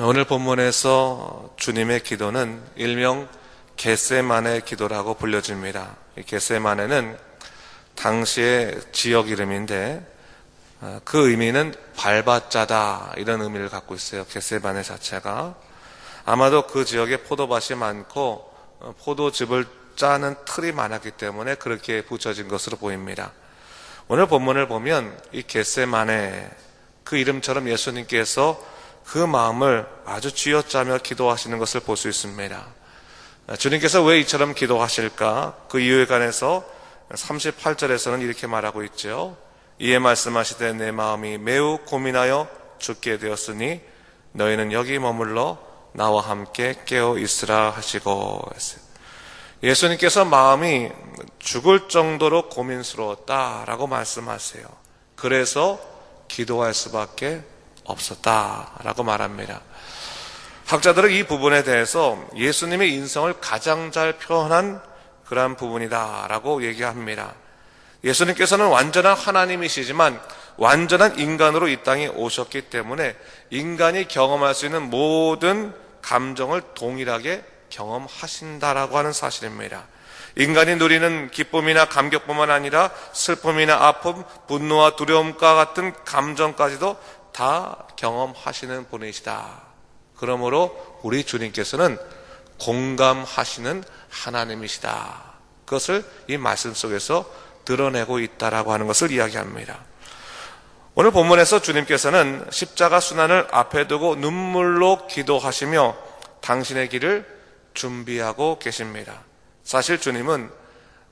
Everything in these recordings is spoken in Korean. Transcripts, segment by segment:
오늘 본문에서 주님의 기도는 일명 겟세만의 기도라고 불려집니다. 이 겟세만에는 당시의 지역 이름인데 어, 그 의미는 밟아짜다 이런 의미를 갖고 있어요. 겟세만의 자체가 아마도 그 지역에 포도밭이 많고 어, 포도즙을 짜는 틀이 많았기 때문에 그렇게 붙여진 것으로 보입니다. 오늘 본문을 보면 이 겟세만의 그 이름처럼 예수님께서 그 마음을 아주 쥐어짜며 기도하시는 것을 볼 수 있습니다. 주님께서 왜 이처럼 기도하실까? 그 이유에 관해서 38절에서는 이렇게 말하고 있죠. 이에 말씀하시되 내 마음이 매우 고민하여 죽게 되었으니 너희는 여기 머물러 나와 함께 깨어 있으라 하시고. 예수님께서 마음이 죽을 정도로 고민스러웠다라고 말씀하세요. 그래서 기도할 수밖에 없었다라고 말합니다. 학자들은 이 부분에 대해서 예수님의 인성을 가장 잘 표현한 그러한 부분이다라고 얘기합니다. 예수님께서는 완전한 하나님이시지만 완전한 인간으로 이 땅에 오셨기 때문에 인간이 경험할 수 있는 모든 감정을 동일하게 경험하신다라고 하는 사실입니다. 인간이 누리는 기쁨이나 감격뿐만 아니라 슬픔이나 아픔, 분노와 두려움과 같은 감정까지도 다 경험하시는 분이시다. 그러므로 우리 주님께서는 공감하시는 하나님이시다. 그것을 이 말씀 속에서 드러내고 있다라고 하는 것을 이야기합니다. 오늘 본문에서 주님께서는 십자가 순환을 앞에 두고 눈물로 기도하시며 당신의 길을 준비하고 계십니다. 사실 주님은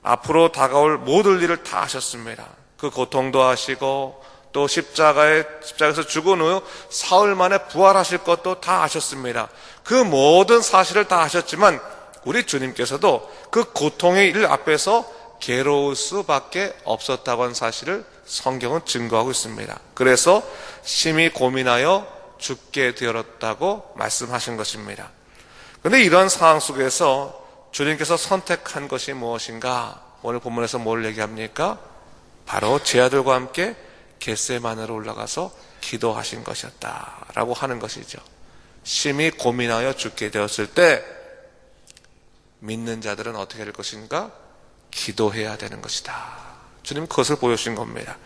앞으로 다가올 모든 일을 다 하셨습니다. 그 고통도 하시고 또 십자가에 십자가에서 죽은 후 사흘 만에 부활하실 것도 다 아셨습니다. 그 모든 사실을 다 아셨지만 우리 주님께서도 그 고통의 일 앞에서 괴로울 수밖에 없었다고 하는 사실을 성경은 증거하고 있습니다. 그래서 심히 고민하여 죽게 되었다고 말씀하신 것입니다. 그런데 이런 상황 속에서 주님께서 선택한 것이 무엇인가? 오늘 본문에서 뭘 얘기합니까? 바로 제 아들과 함께 겟세만으로 올라가서 기도하신 것이었다라고 하는 것이죠. 심히 고민하여 죽게 되었을 때 믿는 자들은 어떻게 될 것인가? 기도해야 되는 것이다. 주님 그것을 보여주신 겁니다.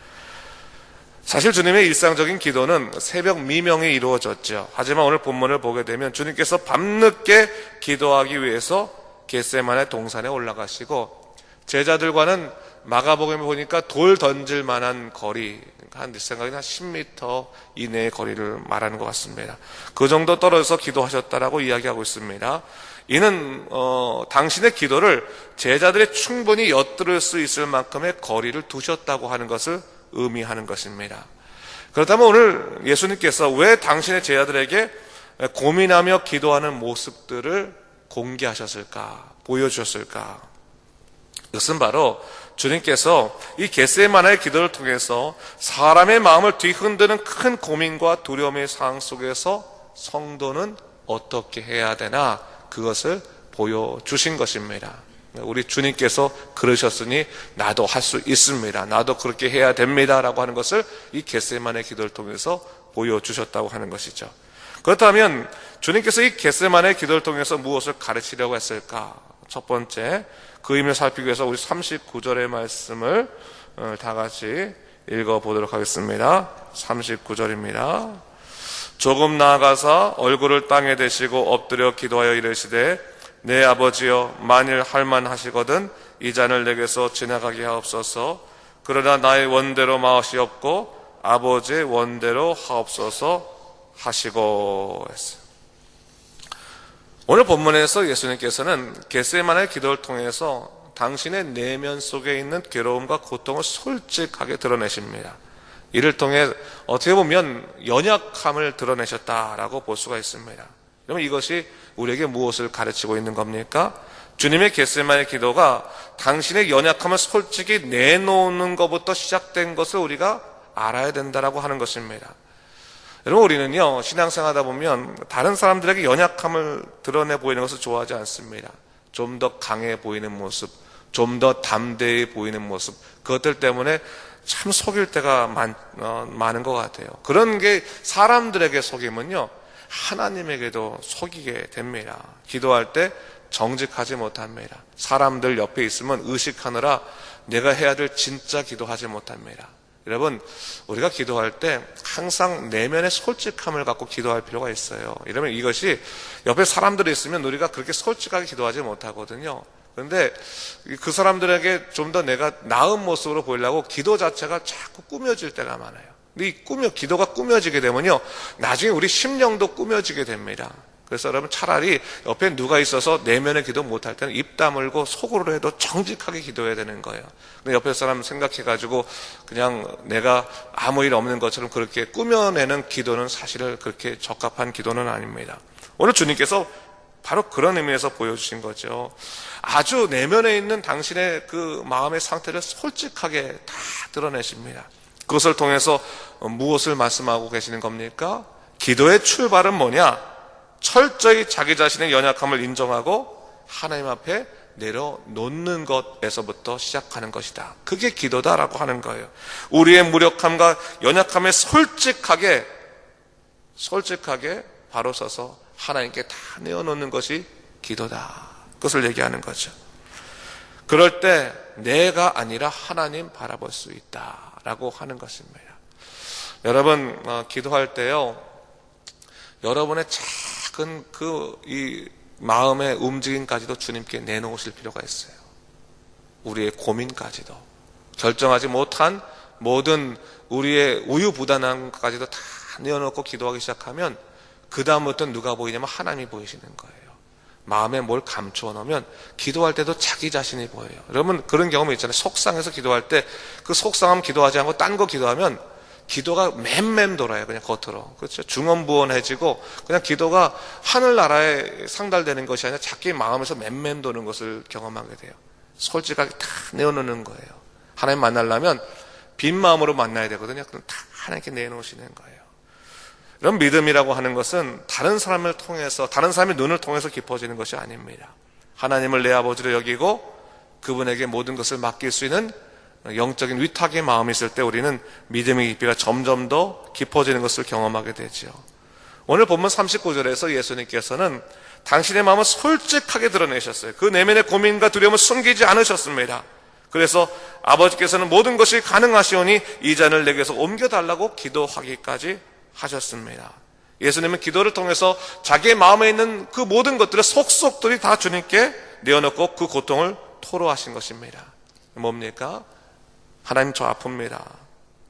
사실 주님의 일상적인 기도는 새벽 미명에 이루어졌죠. 하지만 오늘 본문을 보게 되면 주님께서 밤늦게 기도하기 위해서 겟세만의 동산에 올라가시고 제자들과는 마가복음에 보니까 돌 던질 만한 거리 한 생각에 한 10m 이내의 거리를 말하는 것 같습니다. 그 정도 떨어져서 기도하셨다라고 이야기하고 있습니다. 이는 어, 당신의 기도를 제자들이 충분히 엿들을 수 있을 만큼의 거리를 두셨다고 하는 것을 의미하는 것입니다. 그렇다면 오늘 예수님께서 왜 당신의 제자들에게 고민하며 기도하는 모습들을 공개하셨을까, 보여주셨을까? 이것은 바로 주님께서 이 겟세마나의 기도를 통해서 사람의 마음을 뒤흔드는 큰 고민과 두려움의 상황 속에서 성도는 어떻게 해야 되나 그것을 보여주신 것입니다. 우리 주님께서 그러셨으니 나도 할 수 있습니다. 나도 그렇게 해야 됩니다. 라고 하는 것을 이 겟세만의 기도를 통해서 보여주셨다고 하는 것이죠. 그렇다면 주님께서 이 겟세만의 기도를 통해서 무엇을 가르치려고 했을까? 첫 번째, 그 의미를 살피기 위해서 우리 39절의 말씀을 어, 다 같이 읽어보도록 하겠습니다. 39절입니다. 조금 나아가서 얼굴을 땅에 대시고 엎드려 기도하여 이르시되 내 아버지여 만일 할만하시거든 이 잔을 내게서 지나가게 하옵소서 그러나 나의 원대로 마시옵고 아버지의 원대로 하옵소서 하시고 했어요. 오늘 본문에서 예수님께서는 겟세만의 기도를 통해서 당신의 내면 속에 있는 괴로움과 고통을 솔직하게 드러내십니다. 이를 통해 어떻게 보면 연약함을 드러내셨다라고 볼 수가 있습니다. 그러면 이것이 우리에게 무엇을 가르치고 있는 겁니까? 주님의 겟세만의 기도가 당신의 연약함을 솔직히 내놓는 것부터 시작된 것을 우리가 알아야 된다라고 하는 것입니다. 여러분 우리는요 신앙생활하다 보면 다른 사람들에게 연약함을 드러내 보이는 것을 좋아하지 않습니다. 좀 더 강해 보이는 모습, 좀 더 담대해 보이는 모습, 그것들 때문에 참 속일 때가 많, 어, 많은 것 같아요. 그런 게 사람들에게 속이면요 하나님에게도 속이게 됩니다. 기도할 때 정직하지 못합니다. 사람들 옆에 있으면 의식하느라 내가 해야 될 진짜 기도하지 못합니다. 여러분, 우리가 기도할 때 항상 내면의 솔직함을 갖고 기도할 필요가 있어요. 이러면 이것이 옆에 사람들이 있으면 우리가 그렇게 솔직하게 기도하지 못하거든요. 그런데 그 사람들에게 좀 더 내가 나은 모습으로 보이려고 기도 자체가 자꾸 꾸며질 때가 많아요. 근데 이 꾸며, 기도가 꾸며지게 되면요. 나중에 우리 심령도 꾸며지게 됩니다. 그래서 여러분 차라리 옆에 누가 있어서 내면의 기도 못할 때는 입 다물고 속으로 해도 정직하게 기도해야 되는 거예요. 근데 옆에 사람 생각해가지고 그냥 내가 아무 일 없는 것처럼 그렇게 꾸며내는 기도는 사실은 그렇게 적합한 기도는 아닙니다. 오늘 주님께서 바로 그런 의미에서 보여주신 거죠. 아주 내면에 있는 당신의 그 마음의 상태를 솔직하게 다 드러내십니다. 그것을 통해서 무엇을 말씀하고 계시는 겁니까? 기도의 출발은 뭐냐? 철저히 자기 자신의 연약함을 인정하고 하나님 앞에 내려놓는 것에서부터 시작하는 것이다. 그게 기도다라고 하는 거예요. 우리의 무력함과 연약함에 솔직하게, 솔직하게 바로 서서 하나님께 다 내어놓는 것이 기도다. 그것을 얘기하는 거죠. 그럴 때 내가 아니라 하나님 바라볼 수 있다라고 하는 것입니다. 여러분 어, 기도할 때요. 여러분의 작은 그 이 마음의 움직임까지도 주님께 내놓으실 필요가 있어요. 우리의 고민까지도 결정하지 못한 모든 우리의 우유부단함까지도 다 내어놓고 기도하기 시작하면 그 다음부터 누가 보이냐면 하나님이 보이시는 거예요. 마음에 뭘 감추어 놓으면 기도할 때도 자기 자신이 보여요. 여러분 그런 경험이 있잖아요. 속상해서 기도할 때 그 속상함 기도하지 않고 딴 거 기도하면 기도가 맴맴 돌아요. 그냥 겉으로. 그렇죠. 중언부언해지고 그냥 기도가 하늘나라에 상달되는 것이 아니라 자기 마음에서 맴맴 도는 것을 경험하게 돼요. 솔직하게 다 내어놓는 거예요. 하나님 만나려면 빈 마음으로 만나야 되거든요. 그럼 다 하나님께 내놓으시는 거예요. 이런 믿음이라고 하는 것은 다른 사람을 통해서, 다른 사람의 눈을 통해서 깊어지는 것이 아닙니다. 하나님을 내 아버지로 여기고 그분에게 모든 것을 맡길 수 있는 영적인 위탁의 마음이 있을 때 우리는 믿음의 깊이가 점점 더 깊어지는 것을 경험하게 되죠. 오늘 본문 39절에서 예수님께서는 당신의 마음을 솔직하게 드러내셨어요. 그 내면의 고민과 두려움을 숨기지 않으셨습니다. 그래서 아버지께서는 모든 것이 가능하시오니 이 잔을 내게서 옮겨달라고 기도하기까지 하셨습니다. 예수님은 기도를 통해서 자기의 마음에 있는 그 모든 것들의 속속들이 다 주님께 내어놓고 그 고통을 토로하신 것입니다. 뭡니까? 하나님 저 아픕니다.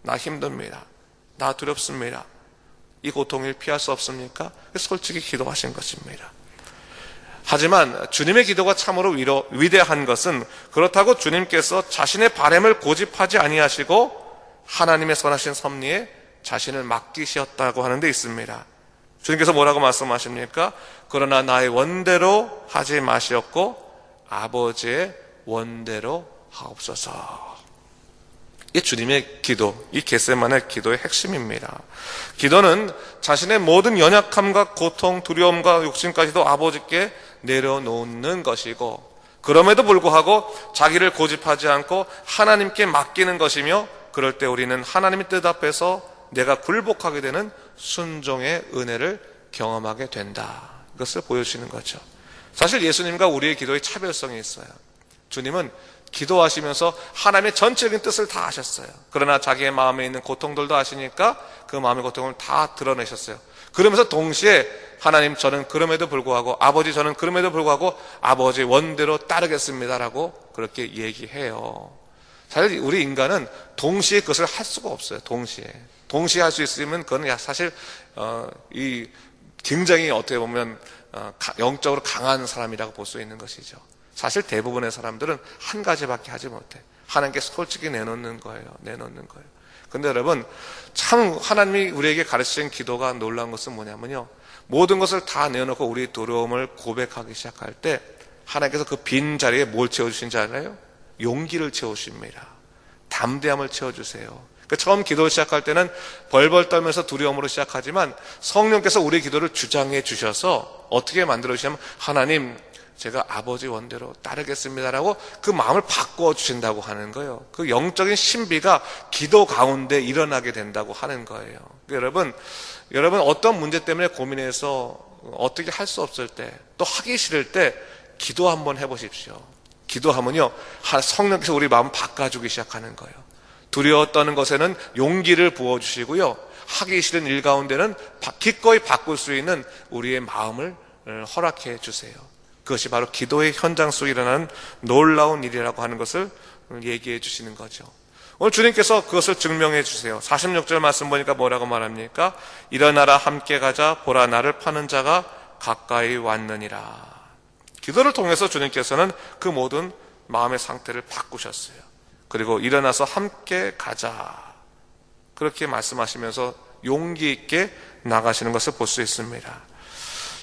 나 힘듭니다. 나 두렵습니다. 이 고통을 피할 수 없습니까? 솔직히 기도하신 것입니다. 하지만 주님의 기도가 참으로 위로, 위대한 것은 그렇다고 주님께서 자신의 바램을 고집하지 아니하시고 하나님의 선하신 섭리에 자신을 맡기셨다고 하는 데 있습니다. 주님께서 뭐라고 말씀하십니까? 그러나 나의 원대로 하지 마시었고 아버지의 원대로 하옵소서. 이 주님의 기도, 이 겟세만의 기도의 핵심입니다. 기도는 자신의 모든 연약함과 고통, 두려움과 욕심까지도 아버지께 내려놓는 것이고, 그럼에도 불구하고 자기를 고집하지 않고 하나님께 맡기는 것이며, 그럴 때 우리는 하나님의 뜻 앞에서 내가 굴복하게 되는 순종의 은혜를 경험하게 된다. 이것을 보여주시는 거죠. 사실 예수님과 우리의 기도의 차별성이 있어요. 주님은 기도하시면서 하나님의 전체적인 뜻을 다 아셨어요. 그러나 자기의 마음에 있는 고통들도 아시니까 그 마음의 고통을 다 드러내셨어요. 그러면서 동시에 하나님 저는 그럼에도 불구하고 아버지 저는 그럼에도 불구하고 아버지 원대로 따르겠습니다라고 그렇게 얘기해요. 사실 우리 인간은 동시에 그것을 할 수가 없어요. 동시에. 동시에 할 수 있으면 그건 사실 어, 이 굉장히 어떻게 보면 어, 영적으로 강한 사람이라고 볼 수 있는 것이죠. 사실 대부분의 사람들은 한 가지밖에 하지 못해. 하나님께 솔직히 내놓는 거예요. 내놓는 거예요. 근데 여러분, 참 하나님이 우리에게 가르치신 기도가 놀라운 것은 뭐냐면요. 모든 것을 다 내어놓고 우리 두려움을 고백하기 시작할 때 하나님께서 그 빈 자리에 뭘 채워주신지 알아요? 용기를 채우십니다. 담대함을 채워주세요. 그러니까 처음 기도를 시작할 때는 벌벌 떨면서 두려움으로 시작하지만 성령께서 우리 기도를 주장해 주셔서 어떻게 만들어 주시냐면 하나님 제가 아버지 원대로 따르겠습니다라고 그 마음을 바꿔 주신다고 하는 거예요. 그 영적인 신비가 기도 가운데 일어나게 된다고 하는 거예요. 그러니까 여러분, 여러분 어떤 문제 때문에 고민해서 어떻게 할 수 없을 때, 또 하기 싫을 때 기도 한번 해보십시오. 기도하면요, 하- 성령께서 우리 마음 바꿔주기 시작하는 거예요. 두려워 떠는 것에는 용기를 부어주시고요. 하기 싫은 일 가운데는 바- 기꺼이 바꿀 수 있는 우리의 마음을 어, 허락해 주세요. 그것이 바로 기도의 현장 속에 일어나는 놀라운 일이라고 하는 것을 얘기해 주시는 거죠. 오늘 주님께서 그것을 증명해 주세요. 46절 말씀 보니까 뭐라고 말합니까? 일어나라 함께 가자 보라 나를 파는 자가 가까이 왔느니라. 기도를 통해서 주님께서는 그 모든 마음의 상태를 바꾸셨어요. 그리고 일어나서 함께 가자. 그렇게 말씀하시면서 용기 있게 나가시는 것을 볼 수 있습니다.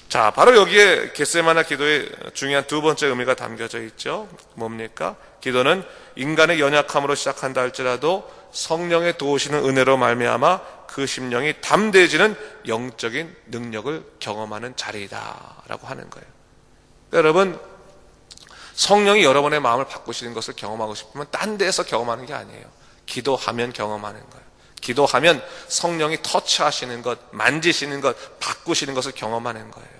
자, 바로 여기에 겟세마나 기도의 중요한 두 번째 의미가 담겨져 있죠. 뭡니까? 기도는 인간의 연약함으로 시작한다 할지라도 성령의 도우시는 은혜로 말미암아 그 심령이 담대해지는 영적인 능력을 경험하는 자리다라고 하는 거예요. 그러니까 여러분 성령이 여러분의 마음을 바꾸시는 것을 경험하고 싶으면 딴 데에서 경험하는 게 아니에요. 기도하면 경험하는 거예요. 기도하면 성령이 터치하시는 것, 만지시는 것, 바꾸시는 것을 경험하는 거예요.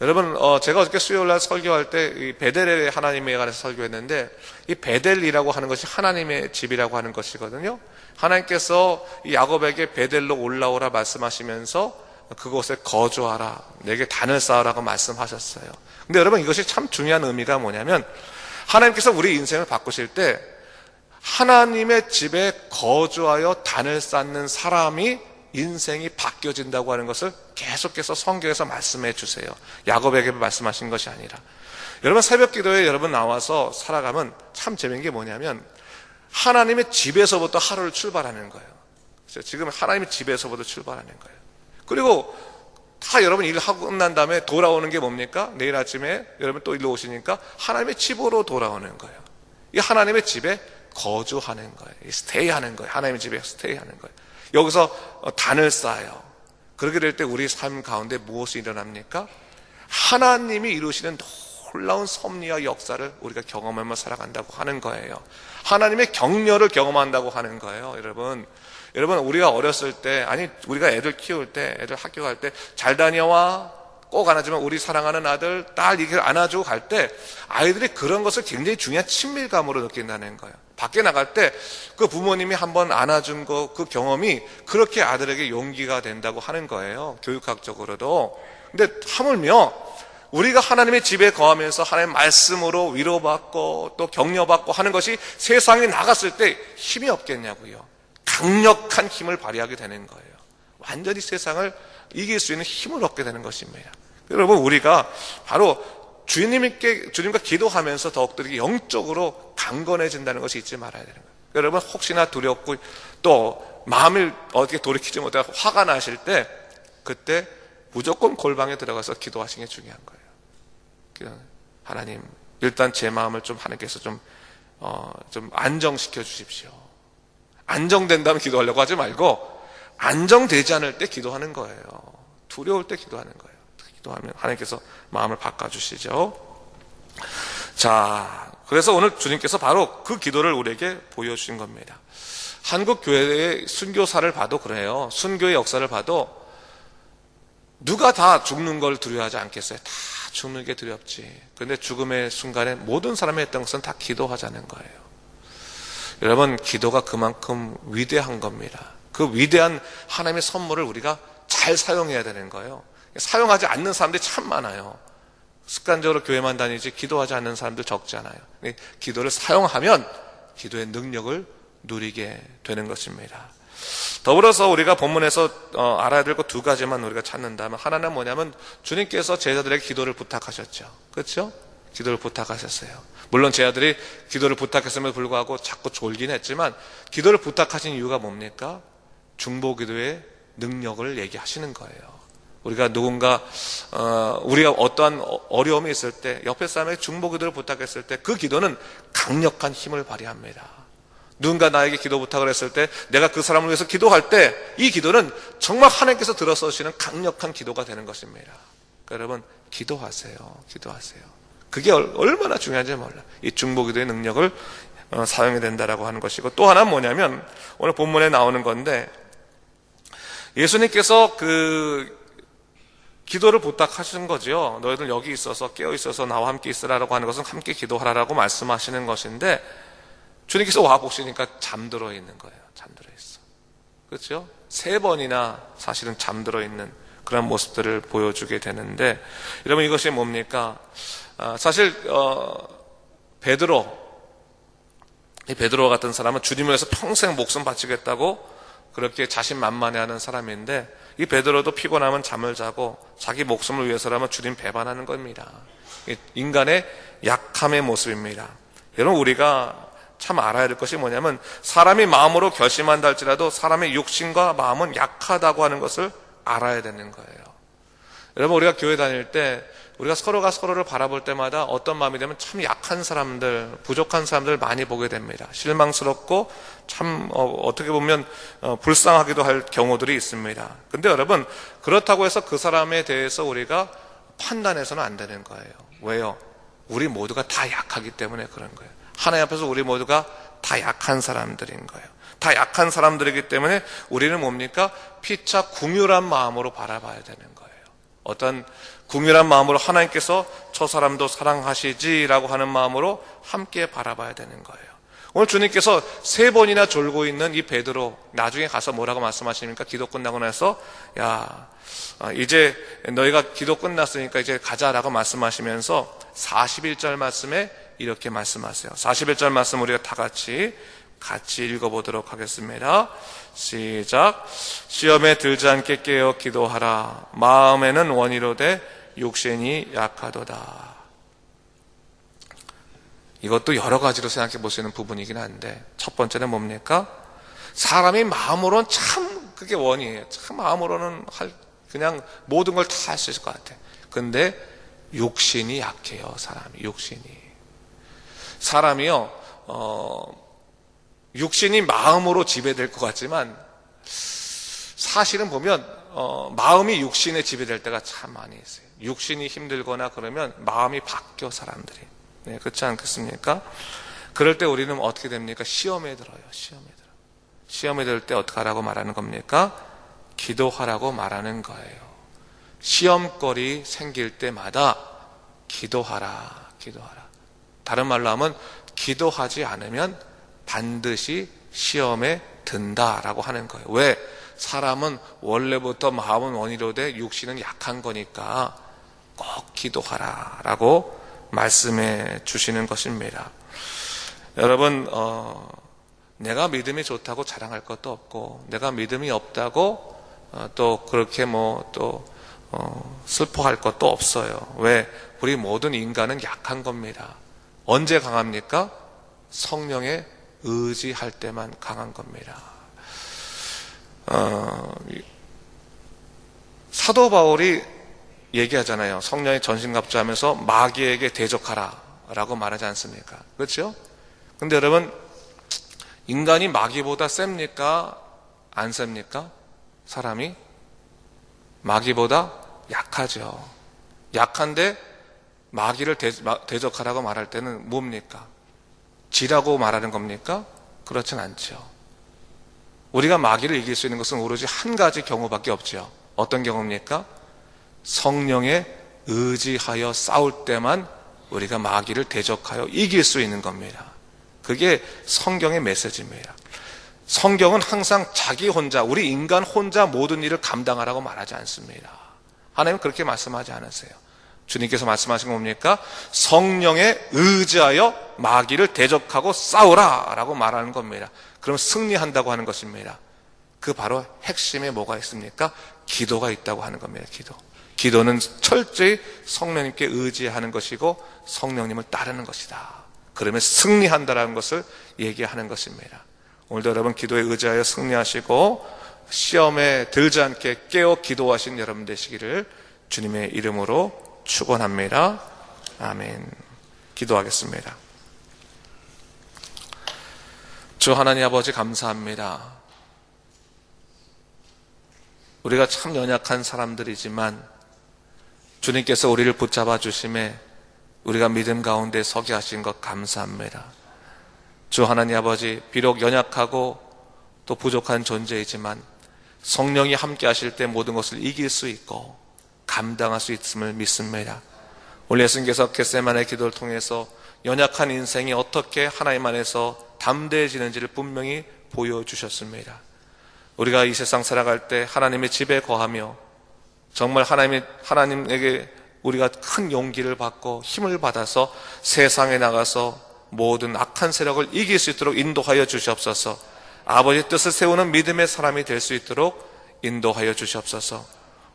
여러분, 어, 제가 어저께 수요일 날 설교할 때 이 베델의 하나님에 관해서 설교했는데 이 베델이라고 하는 것이 하나님의 집이라고 하는 것이거든요. 하나님께서 이 야곱에게 베델로 올라오라 말씀하시면서 그곳에 거주하라, 내게 단을 쌓으라고 말씀하셨어요. 근데 여러분 이것이 참 중요한 의미가 뭐냐면 하나님께서 우리 인생을 바꾸실 때 하나님의 집에 거주하여 단을 쌓는 사람이 인생이 바뀌어진다고 하는 것을 계속해서 성경에서 말씀해 주세요. 야곱에게 말씀하신 것이 아니라. 여러분 새벽 기도에 여러분 나와서 살아가면 참 재밌는 게 뭐냐면 하나님의 집에서부터 하루를 출발하는 거예요. 지금 하나님의 집에서부터 출발하는 거예요. 그리고 다 여러분 일하고 끝난 다음에 돌아오는 게 뭡니까? 내일 아침에 여러분 또 일로 오시니까 하나님의 집으로 돌아오는 거예요. 이 하나님의 집에 거주하는 거예요. 스테이 하는 거예요. 하나님의 집에 스테이 하는 거예요. 여기서 어, 단을 쌓아요. 그렇게 될 때 우리 삶 가운데 무엇이 일어납니까? 하나님이 이루시는 놀라운 섭리와 역사를 우리가 경험하며 살아간다고 하는 거예요. 하나님의 격려를 경험한다고 하는 거예요, 여러분. 여러분, 우리가 어렸을 때, 아니, 우리가 애들 키울 때, 애들 학교 갈 때, 잘 다녀와. 꼭 안아주면 우리 사랑하는 아들, 딸, 이렇게 안아주고 갈 때, 아이들이 그런 것을 굉장히 중요한 친밀감으로 느낀다는 거예요. 밖에 나갈 때, 그 부모님이 한번 안아준 거, 그 경험이 그렇게 아들에게 용기가 된다고 하는 거예요. 교육학적으로도. 근데 하물며, 우리가 하나님의 집에 거하면서 하나님의 말씀으로 위로받고 또 격려받고 하는 것이 세상에 나갔을 때 힘이 없겠냐고요. 강력한 힘을 발휘하게 되는 거예요. 완전히 세상을 이길 수 있는 힘을 얻게 되는 것입니다. 여러분, 우리가 바로 주님께, 주님과 기도하면서 더욱더 영적으로 강건해진다는 것이 잊지 말아야 되는 거예요. 여러분, 혹시나 두렵고 또 마음을 어떻게 돌이키지 못하고 화가 나실 때 그때 무조건 골방에 들어가서 기도하시는 게 중요한 거예요. 하나님, 일단 제 마음을 좀 하나님께서 좀, 어, 좀 안정시켜 주십시오. 안정된다면 기도하려고 하지 말고, 안정되지 않을 때 기도하는 거예요. 두려울 때 기도하는 거예요. 기도하면 하나님께서 마음을 바꿔주시죠. 자, 그래서 오늘 주님께서 바로 그 기도를 우리에게 보여주신 겁니다. 한국 교회의 순교사를 봐도 그래요. 순교의 역사를 봐도 누가 다 죽는 걸 두려워하지 않겠어요? 다 죽는 게 두렵지. 그런데 죽음의 순간에 모든 사람이 했던 것은 다 기도하자는 거예요. 여러분, 기도가 그만큼 위대한 겁니다. 그 위대한 하나님의 선물을 우리가 잘 사용해야 되는 거예요. 사용하지 않는 사람들이 참 많아요. 습관적으로 교회만 다니지 기도하지 않는 사람들 적지 않아요. 기도를 사용하면 기도의 능력을 누리게 되는 것입니다. 더불어서 우리가 본문에서 어, 알아야 될 것 두 가지만 우리가 찾는다면 하나는 뭐냐면 주님께서 제자들에게 기도를 부탁하셨죠. 그렇죠? 기도를 부탁하셨어요. 물론 제자들이 기도를 부탁했음에도 불구하고 자꾸 졸긴 했지만 기도를 부탁하신 이유가 뭡니까? 중보 기도의 능력을 얘기하시는 거예요. 우리가 누군가 어, 우리가 어떠한 어려움이 있을 때 옆에 사람에게 중보 기도를 부탁했을 때 그 기도는 강력한 힘을 발휘합니다. 누군가 나에게 기도 부탁을 했을 때 내가 그 사람을 위해서 기도할 때 이 기도는 정말 하나님께서 들어서 주시는 강력한 기도가 되는 것입니다. 그러니까 여러분 기도하세요. 기도하세요. 그게 얼- 얼마나 중요한지 몰라. 이 중보 기도의 능력을 어, 사용해야 된다라고 하는 것이고 또 하나는 뭐냐면 오늘 본문에 나오는 건데 예수님께서 그 기도를 부탁하신 거죠. 너희들 여기 있어서 깨어 있어서 나와 함께 있으라라고 하는 것은 함께 기도하라라고 말씀하시는 것인데 주님께서 와 보시니까 잠들어 있는 거예요. 잠들어 있어. 그렇죠? 세 번이나 사실은 잠들어 있는 그런 모습들을 보여주게 되는데 여러분 이것이 뭡니까? 아, 사실 어, 베드로 이 베드로 같은 사람은 주님을 위해서 평생 목숨 바치겠다고 그렇게 자신만만해하는 사람인데 이 베드로도 피곤하면 잠을 자고 자기 목숨을 위해서라면 주님 배반하는 겁니다. 이 인간의 약함의 모습입니다. 여러분 우리가 참 알아야 될 것이 뭐냐면 사람이 마음으로 결심한다 할지라도 사람의 육신과 마음은 약하다고 하는 것을 알아야 되는 거예요. 여러분 우리가 교회 다닐 때 우리가 서로가 서로를 바라볼 때마다 어떤 마음이 되면 참 약한 사람들, 부족한 사람들 많이 보게 됩니다. 실망스럽고 참 어, 떻게 보면 어, 불쌍하기도 할 경우들이 있습니다. 근데 여러분 그렇다고 해서 그 사람에 대해서 우리가 판단해서는 안 되는 거예요. 왜요? 우리 모두가 다 약하기 때문에 그런 거예요. 하나님 앞에서 우리 모두가 다 약한 사람들인 거예요. 다 약한 사람들이기 때문에 우리는 뭡니까? 피차 궁휼한 마음으로 바라봐야 되는 거예요. 어떤 궁휼한 마음으로 하나님께서 저 사람도 사랑하시지라고 하는 마음으로 함께 바라봐야 되는 거예요. 오늘 주님께서 세 번이나 졸고 있는 이 베드로 나중에 가서 뭐라고 말씀하십니까? 기도 끝나고 나서 야 아, 이제 너희가 기도 끝났으니까 이제 가자라고 말씀하시면서 41절 말씀에 이렇게 말씀하세요. 41절 말씀 우리가 다 같이 같이 읽어보도록 하겠습니다. 시작. 시험에 들지 않게 깨어 기도하라. 마음에는 원이로되 육신이 약하도다. 이것도 여러 가지로 생각해 볼 수 있는 부분이긴 한데 첫 번째는 뭡니까? 사람이 마음으로는 참 그게 원이에요. 참 마음으로는 할 그냥 모든 걸 다 할 수 있을 것 같아. 근데 욕심이 약해요. 사람이 욕심이 사람이요. 어, 육신이 마음으로 지배될 것 같지만 사실은 보면 어, 마음이 육신에 지배될 때가 참 많이 있어요. 육신이 힘들거나 그러면 마음이 바뀌어 사람들이 네, 그렇지 않겠습니까? 그럴 때 우리는 어떻게 됩니까? 시험에 들어요. 시험에 들어. 시험에 들 때 어떻게 하라고 말하는 겁니까? 기도하라고 말하는 거예요. 시험거리 생길 때마다 기도하라, 기도하라. 다른 말로 하면 기도하지 않으면 반드시 시험에 든다라고 하는 거예요. 왜? 사람은 원래부터 마음은 원이로되 육신은 약한 거니까 꼭 기도하라라고 말씀해 주시는 것입니다. 여러분, 어, 내가 믿음이 좋다고 자랑할 것도 없고, 내가 믿음이 없다고 어, 또 그렇게 뭐또 어, 슬퍼할 것도 없어요. 왜? 우리 모든 인간은 약한 겁니다. 언제 강합니까? 성령의 의지할 때만 강한 겁니다. 어, 사도 바울이 얘기하잖아요. 성령의 전신갑주하면서 마귀에게 대적하라 라고 말하지 않습니까? 그렇죠? 근데 여러분 인간이 마귀보다 셉니까? 안 셉니까? 사람이 마귀보다 약하죠. 약한데 마귀를 대적하라고 말할 때는 뭡니까? 지라고 말하는 겁니까? 그렇진 않죠. 우리가 마귀를 이길 수 있는 것은 오로지 한 가지 경우밖에 없죠. 어떤 경우입니까? 성령에 의지하여 싸울 때만 우리가 마귀를 대적하여 이길 수 있는 겁니다. 그게 성경의 메시지입니다. 성경은 항상 자기 혼자, 우리 인간 혼자 모든 일을 감당하라고 말하지 않습니다. 하나님은 그렇게 말씀하지 않으세요. 주님께서 말씀하신 뭡니까? 성령에 의지하여 마귀를 대적하고 싸우라 라고 말하는 겁니다. 그럼 승리한다고 하는 것입니다. 그 바로 핵심에 뭐가 있습니까? 기도가 있다고 하는 겁니다. 기도. 기도는 철저히 성령님께 의지하는 것이고 성령님을 따르는 것이다. 그러면 승리한다라는 것을 얘기하는 것입니다. 오늘도 여러분 기도에 의지하여 승리하시고 시험에 들지 않게 깨어 기도하신 여러분 되시기를 주님의 이름으로 축원합니다. 아멘. 기도하겠습니다. 주 하나님 아버지 감사합니다. 우리가 참 연약한 사람들이지만 주님께서 우리를 붙잡아 주심에 우리가 믿음 가운데 서게 하신 것 감사합니다. 주 하나님 아버지, 비록 연약하고 또 부족한 존재이지만 성령이 함께 하실 때 모든 것을 이길 수 있고 감당할 수 있음을 믿습니다. 오늘 예수님께서 겟세만의 기도를 통해서 연약한 인생이 어떻게 하나님 안에서 담대해지는지를 분명히 보여주셨습니다. 우리가 이 세상 살아갈 때 하나님의 집에 거하며 정말 하나님의, 하나님에게 우리가 큰 용기를 받고 힘을 받아서 세상에 나가서 모든 악한 세력을 이길 수 있도록 인도하여 주시옵소서. 아버지 뜻을 세우는 믿음의 사람이 될 수 있도록 인도하여 주시옵소서.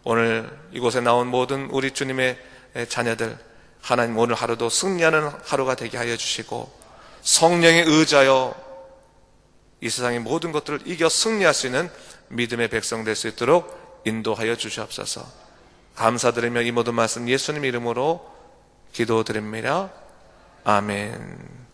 오늘 이곳에 나온 모든 우리 주님의 자녀들 하나님 오늘 하루도 승리하는 하루가 되게 하여 주시고 성령에 의지하여 이 세상의 모든 것들을 이겨 승리할 수 있는 믿음의 백성 될 수 있도록 인도하여 주시옵소서. 감사드리며 이 모든 말씀 예수님 이름으로 기도드립니다. 아멘.